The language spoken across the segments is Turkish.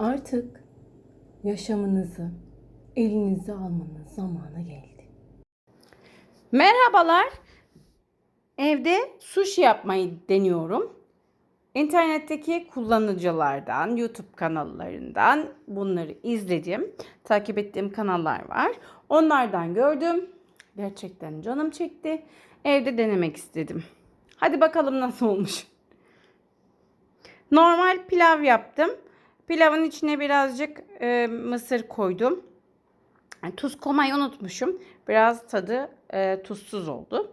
Artık yaşamınızı elinize almanın zamanı geldi. Merhabalar. Evde sushi yapmayı deniyorum. İnternetteki kullanıcılardan, YouTube kanallarından bunları izledim. Takip ettiğim kanallar var. Onlardan gördüm. Gerçekten canım çekti. Evde denemek istedim. Hadi bakalım nasıl olmuş. Normal pilav yaptım. Pilavın içine birazcık e, mısır koydum. Tuz koymayı unutmuşum. Biraz tadı e, tuzsuz oldu.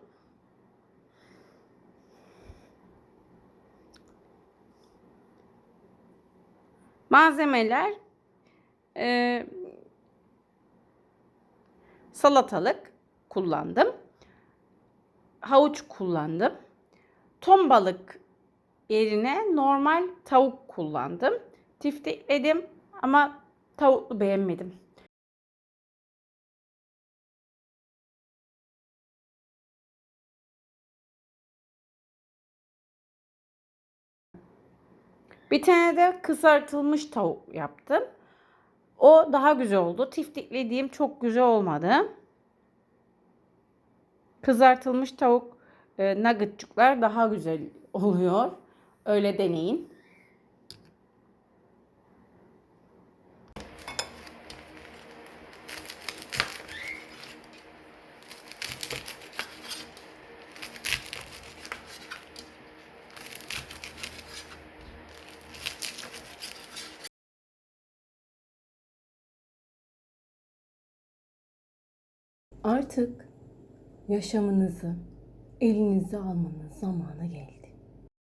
Malzemeler e, salatalık kullandım. Havuç kullandım. Ton balık yerine normal tavuk kullandım. Tiftikledim ama tavuklu beğenmedim. Bir tane de kızartılmış tavuk yaptım. O daha güzel oldu. Tiftiklediğim çok güzel olmadı. Kızartılmış tavuk e, nuggetçuklar daha güzel oluyor. Öyle deneyin. Artık yaşamınızı elinize almanın zamanı geldi.